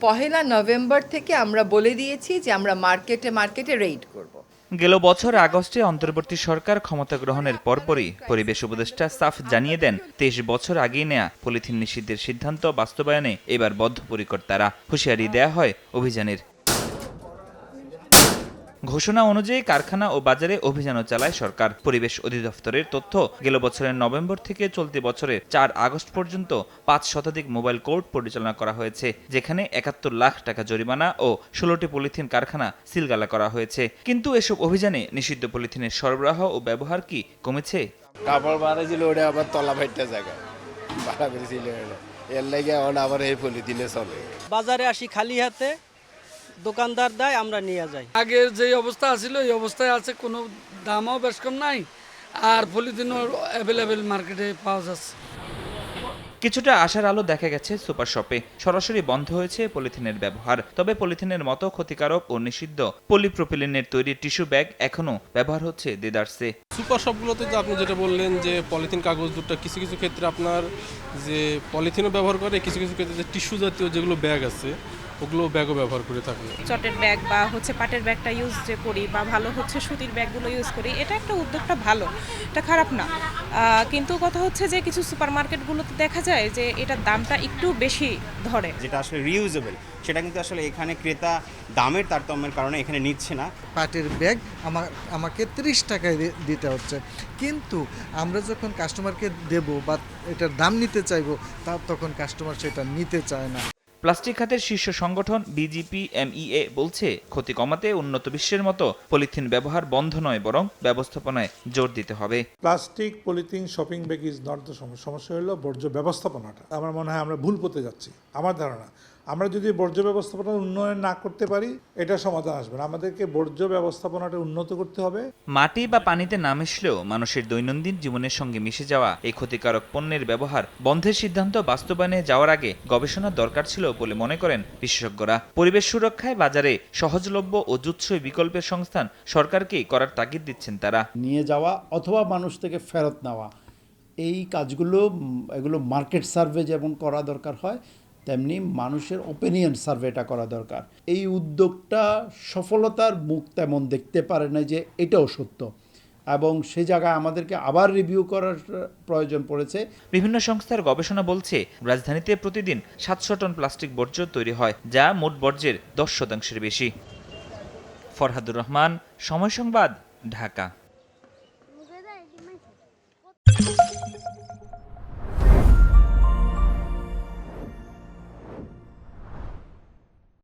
পহেলা November থেকে আমরা বলে দিয়েছি যে আমরা মার্কেটে মার্কেটে রেইড করব। গেল বছর আগস্টে অন্তর্বর্তী সরকার ক্ষমতা গ্রহণের পরপরই পরিবেশ উপদেষ্টা সাফ জানিয়ে দেন, তেইশ বছর আগেই নেয়া পলিথিন নিষিদ্ধের সিদ্ধান্ত বাস্তবায়নে এবার বদ্ধপরিকর তারা হুঁশিয়ারি দেয়া হয় অভিযানের ঘোষণা অনুযায়ী কারখানা ও বাজারে অভিযানও চালায় সরকার। পরিবেশ অধিদপ্তরের তথ্য গেল বছরের নভেম্বর থেকে চলতি বছরের চার আগস্ট পর্যন্ত পাঁচ শতাধিক মোবাইল কোর্ট পরিচালনা করা হয়েছে যেখানে একাত্তর লাখ টাকা জরিমানা ও ষোলোটি পলিথিন কারখানা সিলগালা করা হয়েছে। কিন্তু এসব অভিযানে নিষিদ্ধ পলিথিনের সরবরাহ ও ব্যবহার কি কমেছে? কাপড় বাড়া ছিল ওটা আবার তলা ফাইটটা জায়গায় বাড়া এর লাগে এখন আবার এই পলিথিনে চলে। বাজারে আসি খালি হাতে দোকানদার দেয় আমরা নিয়ে যাই। আগের যে অবস্থা আছিল এই অবস্থায় আছে কোনো দামও বেশ কম নাই আর পলিথিনও অ্যাভেলেবেল মার্কেটে পাওয়া যাচ্ছে। কিছুটা আশার আলো দেখা গেছে সুপার শপে। সরাসরি বন্ধ হয়েছে পলিথিনের ব্যবহার তবে পলিথিনের মতো ক্ষতিকারক ও নিষিদ্ধ পলিপ্রোপিলিনের তৈরি টিস্যু ব্যাগ এখনও ব্যবহার হচ্ছে দেদারসে। সুপার শপগুলোতে যে আপনি যেটা বললেন যে পলিথিন কাগজ দুটো কিছু কিছু ক্ষেত্রে আপনার যে পলিথিনও ব্যবহার করে কিছু কিছু ক্ষেত্রে যে টিস্যু জাতীয় যেগুলো ব্যাগ আছে ওগুলো ব্যাগও ব্যবহার করে থাকে। চটের ব্যাগ বা হচ্ছে পাটের ব্যাগটা ইউজ যে করি বা ভালো হচ্ছে সুতির ব্যাগগুলো ইউজ করি এটা একটা উদ্যোগটা ভালো এটা খারাপ না। কিন্তু কথা হচ্ছে যে কিছু সুপার মার্কেটগুলোতে দেখা যায় যে এটার দামটা একটু বেশি ধরে। যেটা আসলে রিউজেবল সেটা কিন্তু আসলে এখানে ক্রেতা দামের তারতম্যের কারণে এখানে নিচ্ছে না। পাটের ব্যাগ আমার আমাকে ত্রিশ টাকায় দিতে হচ্ছে। কিন্তু আমরা যখন কাস্টমারকে দেব বা এটার দাম নিতে চাইব তা তখন কাস্টমার সেটা নিতে চায় না। প্লাস্টিক খাতের শীর্ষ সংগঠন বিজিপি এমইএ বলছে, ক্ষতি কমাতে উন্নত বিশ্বের মতো পলিথিন ব্যবহার বন্ধ নয়, বরং ব্যবস্থাপনায় জোর দিতে হবে। Plastic, polythene, shopping bag is not the সমস্যা হলো বর্জ্য ব্যবস্থাপনাটা। আমার মনে হয় আমরা ভুল পথে যাচ্ছি। আমার ধারণা আমরা যদি বর্জ্য ব্যবস্থাপনা উন্নয়ন না করতে পারি এটা সমাধান আসবে না। আমাদেরকে বর্জ্য ব্যবস্থাপনাটা উন্নত করতে হবে। মাটি বা পানিতে না মিশলেও মানুষের দৈনন্দিন জীবনের সঙ্গে মিশে যাওয়া এই ক্ষতিকারক পণ্যের ব্যবহার বন্ধের সিদ্ধান্ত বাস্তবায়নে যাওয়ার আগে গবেষণার দরকার ছিল বলে মনে করেন বিশেষজ্ঞরা। পরিবেশ সুরক্ষায় বাজারে সহজলভ্য ও জুৎসই বিকল্পের সংস্থান সরকারকেই করার তাগিদ দিচ্ছেন তারা। নিয়ে যাওয়া অথবা মানুষ থেকে ফেরত নেওয়া। এই কাজগুলো এগুলো মার্কেট সার্ভে যেমন করা দরকার হয় তেমনি মানুষের ওপিনিয়ন সার্ভেটা করা দরকার। এই উদ্যোগটা সফলতার মুখ তেমন দেখতে পারে না যে এটাও সত্য। এবং সে জায়গায় আমাদেরকে আবার রিভিউ করার প্রয়োজন পড়েছে। বিভিন্ন সংস্থার গবেষণা বলছে, রাজধানীতে প্রতিদিন সাতশো টন প্লাস্টিক বর্জ্য তৈরি হয়, যা মোট বর্জ্যের দশ শতাংশের বেশি। ফরহাদুর রহমান, সময় সংবাদ, ঢাকা।